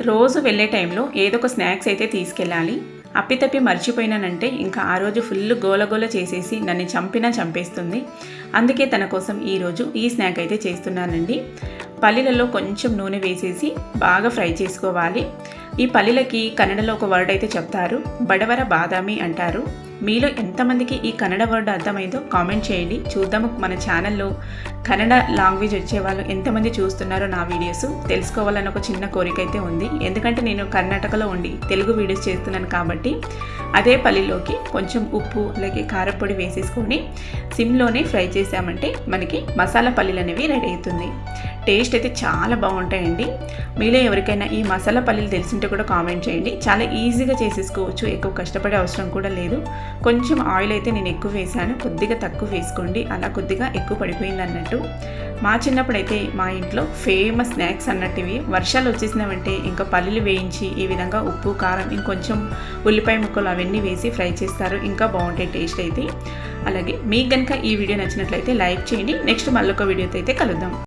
రోజు వెళ్ళే టైంలో ఏదో ఒక స్నాక్స్ అయితే తీసుకెళ్ళాలి. అప్పితప్పి మర్చిపోయినానంటే ఇంకా ఆ రోజు ఫుల్ గోలగోల చేసేసి నన్ను చంపినా చంపేస్తుంది. అందుకే తన కోసం ఈరోజు ఈ స్నాక్ అయితే చేస్తున్నానండి. పల్లీలలో కొంచెం నూనె వేసేసి బాగా ఫ్రై చేసుకోవాలి. ఈ పల్లీలకి కన్నడలో ఒక వర్డ్ అయితే చెప్తారు. బడవర బాదామి అంటారు. మీలో ఎంతమందికి ఈ కన్నడ వర్డ్ అర్థమైందో కామెంట్ చేయండి. చూద్దాము మన ఛానల్లో కన్నడ లాంగ్వేజ్ వచ్చే వాళ్ళు ఎంతమంది చూస్తున్నారో నా వీడియోస్ తెలుసుకోవాలని ఒక చిన్న కోరిక అయితే ఉంది. ఎందుకంటే నేను కర్ణాటకలో ఉండి తెలుగు వీడియోస్ చేస్తున్నాను కాబట్టి అదే పల్లిలోకి కొంచెం ఉప్పు అలాగే కారపొడి వేసేసుకొని సిమ్లోనే ఫ్రై చేసామంటే మనకి మసాలా పల్లీలు అనేవి రెడీ అవుతుంది. టేస్ట్ అయితే చాలా బాగుంటాయండి. మీలో ఎవరికైనా ఈ మసాలా పల్లీలు తెలిసింటే కూడా కామెంట్ చేయండి. చాలా ఈజీగా చేసేసుకోవచ్చు ఎక్కువ కష్టపడే అవసరం కూడా లేదు. కొంచెం ఆయిల్ అయితే నేను ఎక్కువ వేసాను కొద్దిగా తక్కువ వేసుకోండి. అలా కొద్దిగా ఎక్కువ పడిపోయింది అన్నట్టు. మా చిన్నప్పుడు అయితే మా ఇంట్లో ఫేమస్ స్నాక్స్ అన్నట్టువి. వర్షాలు వచ్చేసినామంటే ఇంకా పల్లీలు వేయించి ఈ విధంగా ఉప్పు కారం ఇంకొంచెం ఉల్లిపాయ ముక్కలు అవి అవన్నీ వేసి ఫ్రై చేస్తారు. ఇంకా బాగుంటాయి టేస్ట్ అయితే. అలాగే మీకు కనుక ఈ వీడియో నచ్చినట్లయితే లైక్ చేయండి. నెక్స్ట్ మళ్ళొక వీడియోతో అయితే కలుద్దాం.